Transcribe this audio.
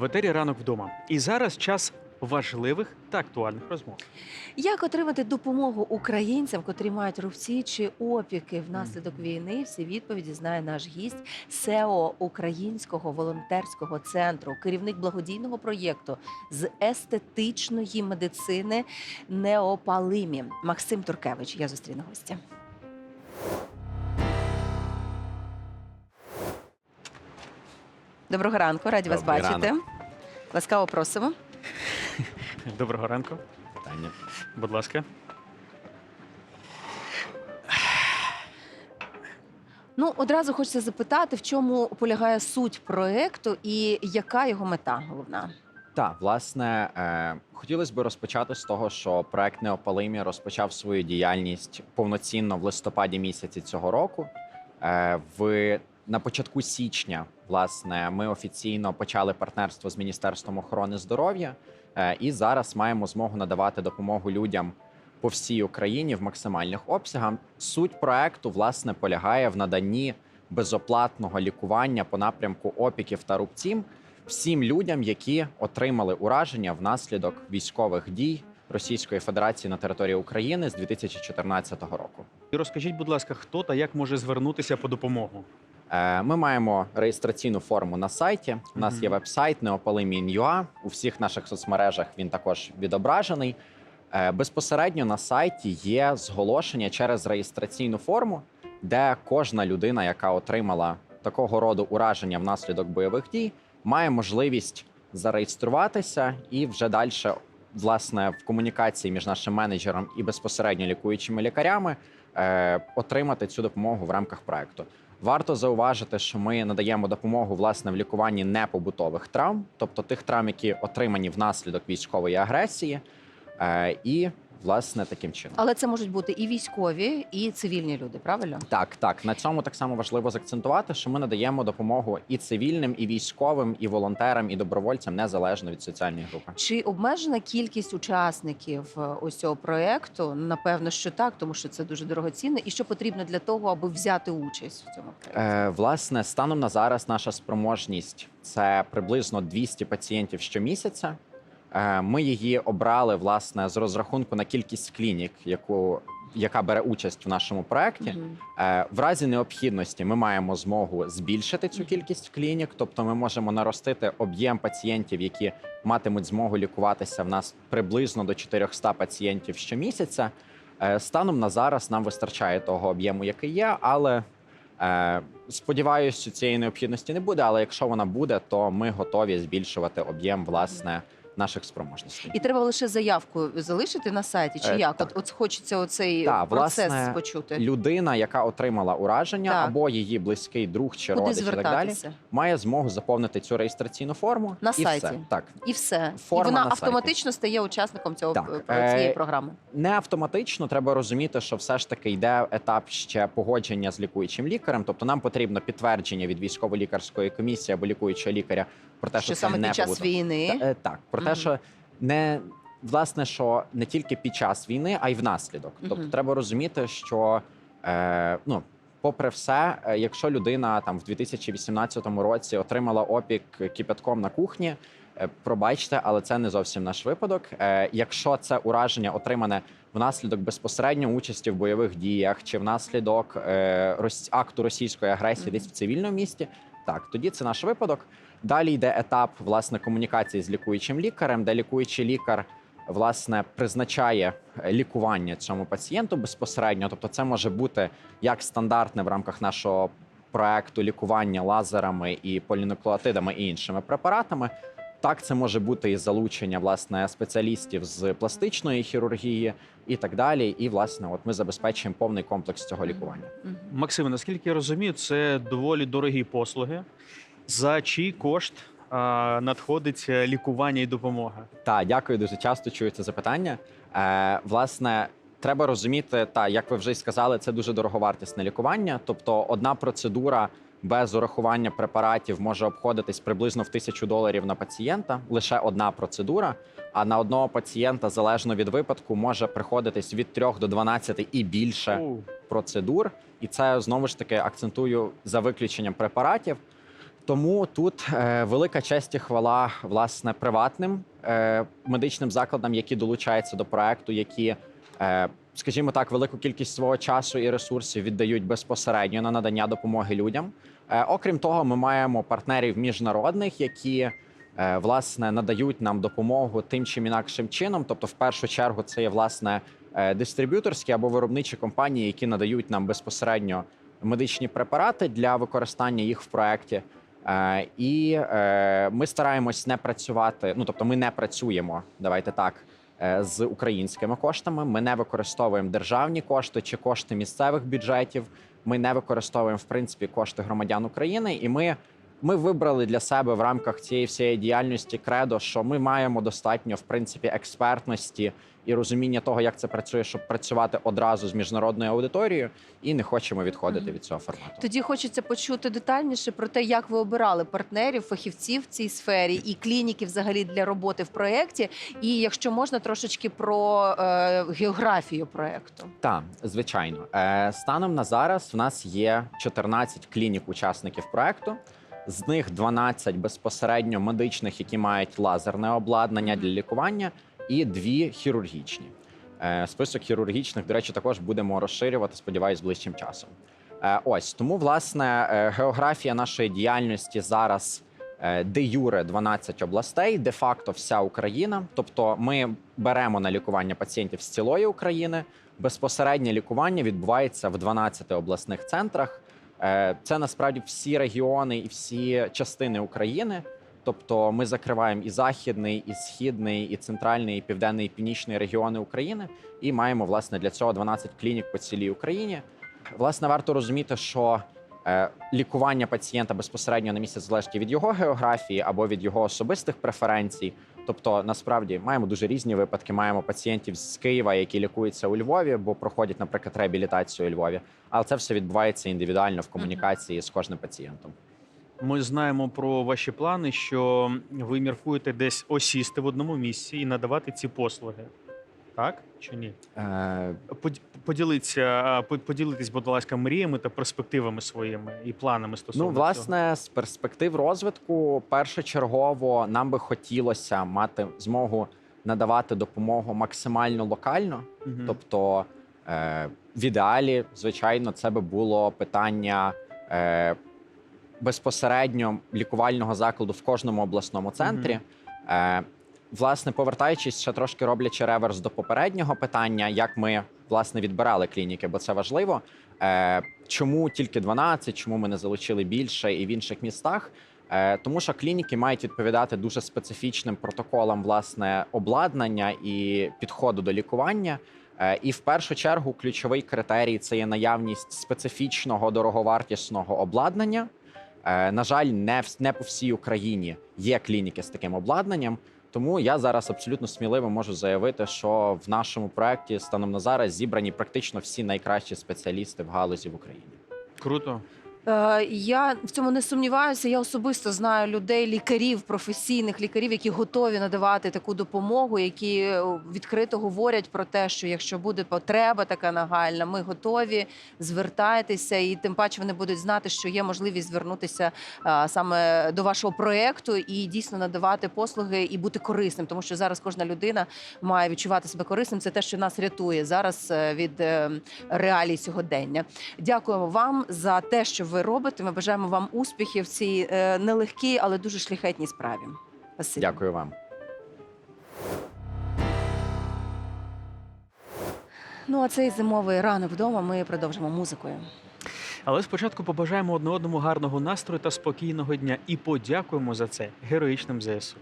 В етері ранок вдома. І зараз час важливих та актуальних розмов. Як отримати допомогу українцям, котрі мають рубці чи опіки внаслідок війни? Всі відповіді знає наш гість СЕО Українського волонтерського центру, керівник благодійного проєкту з естетичної медицини Неопалимі Максим Туркевич. Я зустріну гостя. Доброго ранку, раді вас Добрий бачити. Ласкаво просимо. Доброго ранку, Питання. будь ласка. Ну, одразу хочеться запитати, в чому полягає суть проекту і яка його мета головна? Так, власне, е, хотілося б розпочати з того, що проект Неопалимі розпочав свою діяльність повноцінно в листопаді місяці цього року. Е, в на початку січня, власне, ми офіційно почали партнерство з Міністерством охорони здоров'я, е, і зараз маємо змогу надавати допомогу людям по всій Україні в максимальних обсягах. Суть проекту власне полягає в наданні безоплатного лікування по напрямку опіків та рубців всім людям, які отримали ураження внаслідок військових дій Російської Федерації на території України з 2014 року. І розкажіть, будь ласка, хто та як може звернутися по допомогу? Е, Ми маємо реєстраційну форму на сайті. У нас є веб-сайт neopalimin.ua. У всіх наших соцмережах він також відображений. Е, Безпосередньо на сайті є зголошення через реєстраційну форму, де кожна людина, яка отримала такого роду ураження внаслідок бойових дій, має можливість зареєструватися і вже далі, власне, в комунікації між нашим менеджером і безпосередньо лікуючими лікарями е, отримати цю допомогу в рамках проекту. Варто зауважити, що ми надаємо допомогу власне в лікуванні непобутових травм, тобто тих травм, які отримані внаслідок військової агресії, е, і власне таким чином. Але це можуть бути і військові, і цивільні люди, правильно? Так, так на цьому так само важливо заакцентувати, що ми надаємо допомогу і цивільним, і військовим, і волонтерам, і добровольцям незалежно від соціальної групи. Чи обмежена кількість учасників е, ось цього проекту? Напевно, що так, тому що це дуже дорогоцінно. І що потрібно для того, аби взяти участь в цьому проєкті? Е, власне, станом на зараз наша спроможність це приблизно 200 пацієнтів щомісяця. Е, ми її обрали власне з розрахунку на кількість клінік, яку яка бере участь в нашому проєкті. Мгм. Е, В разі необхідності ми маємо змогу збільшити цю кількість клінік, тобто ми можемо наростити об'єм пацієнтів, які матимуть змогу лікуватися в нас приблизно до 400 пацієнтів щомісяця. Е, Станом на зараз нам вистачає того об'єму, який є, але сподіваюся, що цієї необхідності не буде. Але якщо вона буде, то ми готові збільшувати об'єм власне наших спроможностей. І треба лише заявку залишити на сайті, чи Е, як? так. От, от хочеться оцей Так, процес власне, почути. Людина, яка отримала ураження, Так. або її близький друг чи Куди родич, і так далі, має змогу заповнити цю реєстраційну форму На і сайті? Все. Так І все. Форма і вона на сайті. автоматично стає учасником цього Так, цієї е, програми. не автоматично треба розуміти, що все ж таки йде етап ще погодження з лікуючим лікарем. Тобто нам потрібно підтвердження від військово-лікарської комісії або лікуючого лікаря про те, що, Що це саме не під час побутова- війни Та- е, так, про те, що не власне, що не тільки під час війни, а й внаслідок. Тобто, Мгм. треба розуміти, що е, ну. Попри все, е, якщо людина там в 2018 році отримала опік кипятком на кухні, е, пробачте, але це не зовсім наш випадок. Якщо це ураження отримане внаслідок безпосередньо участі в бойових діях чи внаслідок акту російської агресії десь в цивільному місті, так тоді це наш випадок. Далі йде етап власне комунікації з лікуючим лікарем, де лікуючий лікар власне призначає е, лікування цьому пацієнту безпосередньо. Тобто, це може бути як стандартне в рамках нашого проекту лікування лазерами і полінуклеотидами і іншими препаратами. Так, це може бути і залучення власне спеціалістів з пластичної хірургії і так далі. І власне, от ми забезпечуємо повний комплекс цього лікування. Мгм. Максиме, наскільки я розумію, це доволі дорогі послуги. За чий кошт а, надходить лікування і допомога? Так, дякую, дуже часто чую це запитання. Е, власне, треба розуміти, та як ви вже й сказали, це дуже дороговартісне лікування. Тобто, одна процедура без урахування препаратів може обходитись приблизно в тисячу доларів на пацієнта. Лише одна процедура. А на одного пацієнта, залежно від випадку, може приходитись від 3 до 12 і більше процедур, і це знову ж таки акцентую за виключенням препаратів. Тому тут е, велика честь і хвала власне приватним е, медичним закладам, які долучаються до проекту, які, скажімо так, велику кількість свого часу і ресурсів віддають безпосередньо на надання допомоги людям. Е, окрім того, ми маємо партнерів міжнародних, які е, власне надають нам допомогу тим чи інакшим чином. Тобто, в першу чергу, це є власне е, дистриб'юторські або виробничі компанії, які надають нам безпосередньо медичні препарати для використання їх в проєкті. Е, і е, ми стараємось не працювати. Ну тобто, ми не працюємо, давайте так, е, з українськими коштами. Ми не використовуємо державні кошти чи кошти місцевих бюджетів. Ми не використовуємо в принципі кошти громадян України, і ми. Ми вибрали для себе в рамках цієї всієї діяльності кредо, що ми маємо достатньо в принципі експертності і розуміння того, як це працює, щоб працювати одразу з міжнародною аудиторією, і не хочемо відходити Мгм. від цього формату. Тоді хочеться почути детальніше про те, як ви обирали партнерів, фахівців в цій сфері і клініки взагалі для роботи в проєкті. І якщо можна, трошечки про е, географію проєкту. Так, звичайно. Е, станом на зараз в нас є 14 клінік учасників проекту. З них 12 безпосередньо медичних, які мають лазерне обладнання для лікування, і дві хірургічні. Е, Список хірургічних, до речі, також будемо розширювати, сподіваюсь, ближчим часом. Е, Ось тому, власне, е, географія нашої діяльності зараз де юре 12 областей, де факто вся Україна. Тобто, ми беремо на лікування пацієнтів з цілої України. Безпосереднє лікування відбувається в 12 обласних центрах. Е, Це насправді всі регіони і всі частини України. Тобто ми закриваємо і західний, і східний, і центральний, і південний, і північний регіони України, і маємо власне для цього 12 клінік по цілій Україні. Власне, варто розуміти, що лікування пацієнта безпосередньо на місце залежить від його географії або від його особистих преференцій. Тобто, насправді маємо дуже різні випадки. Маємо пацієнтів з Києва, які лікуються у Львові, бо проходять, наприклад, реабілітацію у Львові. Але це все відбувається індивідуально в комунікації з кожним пацієнтом. Ми знаємо про ваші плани, що ви міркуєте десь осісти в одному місці і надавати ці послуги. Так чи ні? Е, Под- Поділіться, а, по- поділитесь, будь ласка, мріями та перспективами своїми і планами стосовно Ну, власне, з перспектив розвитку, першочергово нам би хотілося мати змогу надавати допомогу максимально локально. цього. Мгм. Тобто, е, в ідеалі, звичайно, це би було питання е, безпосередньо лікувального закладу в кожному обласному центрі. Е, власне, повертаючись ще трошки роблячи реверс до попереднього питання, як ми власне відбирали клініки, бо це важливо. Е, чому тільки 12, чому ми не залучили більше і в інших містах? Е, тому що клініки мають відповідати дуже специфічним протоколам власне обладнання і підходу до лікування. Е, І в першу чергу ключовий критерій це є наявність специфічного дороговартісного обладнання. На жаль, не в не по всій Україні є клініки з таким обладнанням. Тому я зараз абсолютно сміливо можу заявити, що в нашому проєкті станом на зараз зібрані практично всі найкращі спеціалісти в галузі в Україні. Круто. Е, Я в цьому не сумніваюся. Я особисто знаю людей, лікарів, професійних лікарів, які готові надавати таку допомогу, які е, відкрито говорять про те, що якщо буде потреба така нагальна, ми готові. Звертайтеся, і тим паче вони будуть знати, що є можливість звернутися саме до вашого проекту і дійсно надавати послуги і бути корисним, тому що зараз кожна людина має відчувати себе корисним. Це те, що нас рятує зараз е, від е, реалій сьогодення. Дякуємо вам за те, що ви робите. Ми бажаємо вам успіхів в цій е, нелегкій, але дуже шляхетній справі. Спасибі. Дякую вам. Ну а цей зимовий ранок вдома ми продовжимо музикою. Але спочатку побажаємо одне одному гарного настрою та спокійного дня і подякуємо за це героїчним ЗСУ.